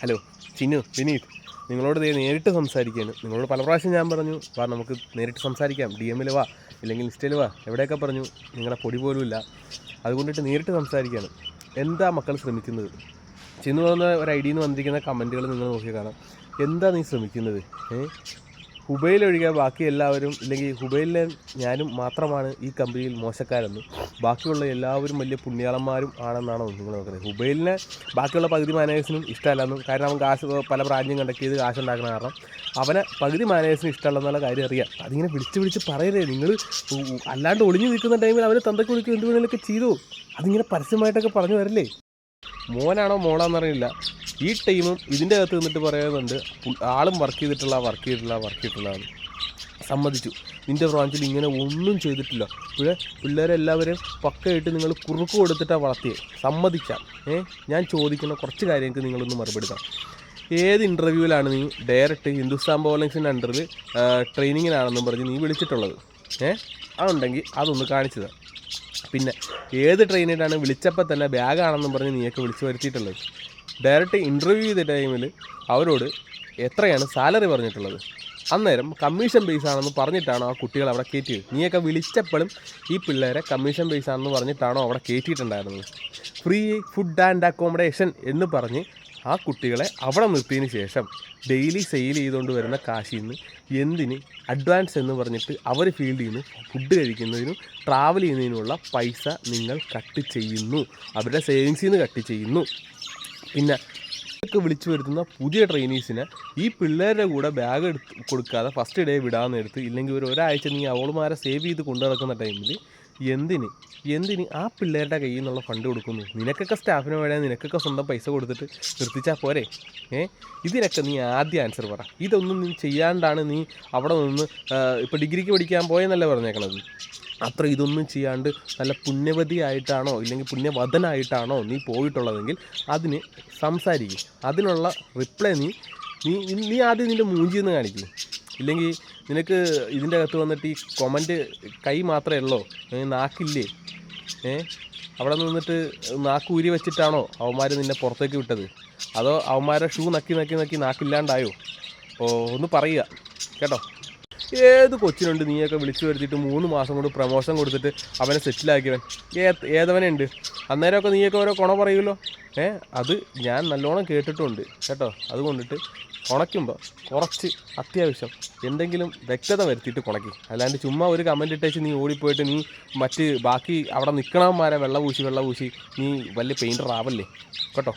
Hello Chinnu Vineeth. നിങ്ങളോട് നേരിട്ട് സംസാരിക്കാണ് നിങ്ങളോട് പല പ്രാവശ്യം ഞാൻ പറഞ്ഞു വാ നമുക്ക് നേരിട്ട് സംസാരിക്കാം. ഡി എമ്മിൽ വാ ഇല്ലെങ്കിൽ ഇൻസ്റ്റയിൽ വാ. എവിടെയൊക്കെ പറഞ്ഞു നിങ്ങളെ പൊടി പോലും ഇല്ല. അതുകൊണ്ടിട്ട് നേരിട്ട് സംസാരിക്കുകയാണ് എന്താ മക്കൾ ശ്രമിക്കുന്നത്? ചിന്നു പറഞ്ഞ ഒരു ഐഡിയിൽ നിന്ന് വന്നിരിക്കുന്ന കമന്റുകൾ നിങ്ങൾ നോക്കി കാണാം. എന്താ നീ ശ്രമിക്കുന്നത്? ഏ? ഹുബൈൽ ഒഴികെ ബാക്കി എല്ലാവരും ഇല്ലെങ്കിൽ ഹുബൈലിലെ ഞാനും മാത്രമാണ് ഈ കമ്പനിയിൽ മോശക്കാരെന്ന്. ബാക്കിയുള്ള എല്ലാവരും വലിയ പുണ്യാളന്മാരും ആണെന്നാണോ നിങ്ങൾ നോക്കുന്നത്. ഹുബൈലിനെ ബാക്കിയുള്ള പകുതി മാനേജേഴ്സിനും ഇഷ്ടമല്ലെന്നും കാരണം അവൻ കാശ് പല ബ്രാഞ്ചും കണ്ടക്ട് ചെയ്ത് കാശ് ഉണ്ടാക്കുന്ന കാരണം അവനെ പകുതി മാനേജേഴ്സിന് ഇഷ്ടമല്ലെന്നുള്ള കാര്യം അറിയാം. അതിങ്ങനെ വിളിച്ച് വിളിച്ച് പറയരുത്. നിങ്ങൾ അല്ലാണ്ട് ഒളിഞ്ഞു നിൽക്കുന്ന ടൈമിൽ അവനെ തന്തയ്ക്ക് വിളിക്കും എന്ത് വേണമെങ്കിലൊക്കെ ചെയ്തു. അതിങ്ങനെ പരസ്യമായിട്ടൊക്കെ പറഞ്ഞു വരില്ലേ? മോനാണോ മോളാന്ന് അറിയില്ല ഈ ടീമും ഇതിന്റെ അകത്ത് നിന്നിട്ട് പറയുന്നുണ്ട് ആളും വർക്ക് ചെയ്തിട്ടുള്ള വർക്ക് ചെയ്തിട്ടുള്ള വർക്ക് ചെയ്തിട്ടുള്ളതാണ് സമ്മതിച്ചു. നിന്റെ ബ്രാഞ്ചിൽ ഇങ്ങനെ ഒന്നും ചെയ്തിട്ടില്ല. പിന്നെ പിള്ളേരെല്ലാവരെയും പക്കയായിട്ട് നിങ്ങൾ കുറുക്ക് കൊടുത്തിട്ടാണ് വളർത്തിയത് സമ്മതിക്കാം. ഏ ഞാൻ ചോദിക്കുന്ന കുറച്ച് കാര്യങ്ങൾക്ക് നിങ്ങളൊന്ന് മറുപടി തരാം ഏത് ഇന്റർവ്യൂവിലാണ് നീ ഡയറക്റ്റ് ഹിന്ദുസ്ഥാൻ ബോളിങ്സിന്റെ അണ്ടറിൽ ട്രെയിനിങ്ങിനാണെന്നും പറഞ്ഞ് നീ വിളിച്ചിട്ടുള്ളത്? ഏ അതുണ്ടെങ്കിൽ അതൊന്ന് കാണിച്ചു തരാം. പിന്നെ ഏത് ട്രെയിനിലാണ് വിളിച്ചപ്പോൾ തന്നെ ബാഗാണെന്നും പറഞ്ഞ് നീയൊക്കെ വിളിച്ചു വരുത്തിയിട്ടുള്ളത്? ഡയറക്റ്റ് ഇന്റർവ്യൂ ചെയ്ത ടൈമിൽ അവരോട് എത്രയാണ് സാലറി പറഞ്ഞിട്ടുള്ളത്? അന്നേരം കമ്മീഷൻ ബേസ് ആണെന്ന് പറഞ്ഞിട്ടാണോ ആ കുട്ടികൾ അവിടെ കയറ്റിയത് നീയൊക്കെ വിളിച്ചപ്പോഴും ഈ പിള്ളേരെ കമ്മീഷൻ ബേസ് ആണെന്ന് പറഞ്ഞിട്ടാണോ അവിടെ കയറ്റിയിട്ടുണ്ടായിരുന്നത് ഫ്രീ ഫുഡ് ആൻഡ് അക്കോമഡേഷൻ എന്ന് പറഞ്ഞ് ആ കുട്ടികളെ അവിടെ നിർത്തിയതിന് ശേഷം ഡെയിലി സെയിൽ ചെയ്തുകൊണ്ട് വരുന്ന കാശിൽ നിന്ന് എന്തിന് അഡ്വാൻസ് എന്ന് പറഞ്ഞിട്ട് അവർ ഫീൽഡിൽ നിന്ന് ഫുഡ് കഴിക്കുന്നതിനും ട്രാവൽ ചെയ്യുന്നതിനുമുള്ള പൈസ നിങ്ങൾ കട്ട് ചെയ്യുന്നു. അവരുടെ സേവിങ്സിൽ നിന്ന് കട്ട് ചെയ്യുന്നു. പിന്നെ ഒക്കെ വിളിച്ചു വരുത്തുന്ന പുതിയ ട്രെയിനീസിനെ ഈ പിള്ളേരുടെ കൂടെ ബാഗ് എടുത്ത് കൊടുക്കാതെ ഫസ്റ്റ് ഡേ വിടാമെന്ന് എടുത്ത് ഇല്ലെങ്കിൽ ഒരു ഒരാഴ്ച നീ അവളുമാരെ സേവ് ചെയ്ത് കൊണ്ടു നടക്കുന്ന ടൈമിൽ എന്തിന്? എന്തിന് ആ പിള്ളേരുടെ കയ്യിൽ നിന്നുള്ള ഫണ്ട് കൊടുക്കുന്നു? നിനക്കൊക്കെ സ്റ്റാഫിന് വേണേൽ നിനക്കൊക്കെ സ്വന്തം പൈസ കൊടുത്തിട്ട് നിർത്തിച്ചാൽ പോരെ? ഏ? ഇതിനൊക്കെ നീ ആദ്യം ആൻസർ പറ. ഇതൊന്നും നീ ചെയ്യാണ്ടാണ് നീ അവിടെ നിന്ന് ഇപ്പോൾ ഡിഗ്രിക്ക് പഠിക്കാൻ പോയെന്നല്ലേ പറഞ്ഞേക്കണത്? അത്ര ഇതൊന്നും ചെയ്യാണ്ട് നല്ല പുണ്യവതിയായിട്ടാണോ ഇല്ലെങ്കിൽ പുണ്യവതനായിട്ടാണോ നീ പോയിട്ടുള്ളതെങ്കിൽ അതിന് സംസാരിക്കും. അതിനുള്ള റിപ്ലൈ നീ നീ നീ ആദ്യം നിന്റെ മൂഞ്ചിയെന്ന് കാണിക്കും. ഇല്ലെങ്കിൽ നിനക്ക് ഇതിന്റെ അകത്ത് വന്നിട്ട് ഈ കൊമന്റ് കൈ മാത്രമേ ഉള്ളോ? നാക്കില്ലേ? ഏ അവിടെ നിന്നിട്ട് നാക്ക് ഊരി വെച്ചിട്ടാണോ അവന്മാർ നിന്നെ പുറത്തേക്ക് വിട്ടത്? അതോ അവന്മാരെ ഷൂ നക്കി നക്കി നക്കി നാക്കില്ലാണ്ടായോ? ഓ ഒന്ന് പറയുക. കേട്ടോ? ഏത് കൊച്ചിനുണ്ട് നീയൊക്കെ വിളിച്ചു വരുത്തിയിട്ട് മൂന്ന് മാസം കൊണ്ട് പ്രമോഷൻ കൊടുത്തിട്ട് അവനെ സെറ്റിലാക്കിയവൻ ഏത് ഏതവനുണ്ട്? അന്നേരമൊക്കെ നീയൊക്കെ ഓരോ കുണ പറയുമല്ലോ. ഏ അത് ഞാൻ നല്ലോണം കേട്ടിട്ടുണ്ട് കേട്ടോ. അതുകൊണ്ടിട്ട് കുണയ്ക്കുമ്പോൾ കുറച്ച് അത്യാവശ്യം എന്തെങ്കിലും വ്യക്തത വരുത്തിയിട്ട് കുണയ്ക്കും. അല്ലാണ്ട് ചുമ്മാ ഒരു കമന്റ് ഇട്ടേച്ച് നീ ഓടിപ്പോയിട്ട് നീ മറ്റ് ബാക്കി അവിടെ നിൽക്കണവന്മാരെ വെള്ള പൂശി വെള്ള പൂശി നീ വലിയ പെയിന്റർ ആവല്ലേ? കേട്ടോ.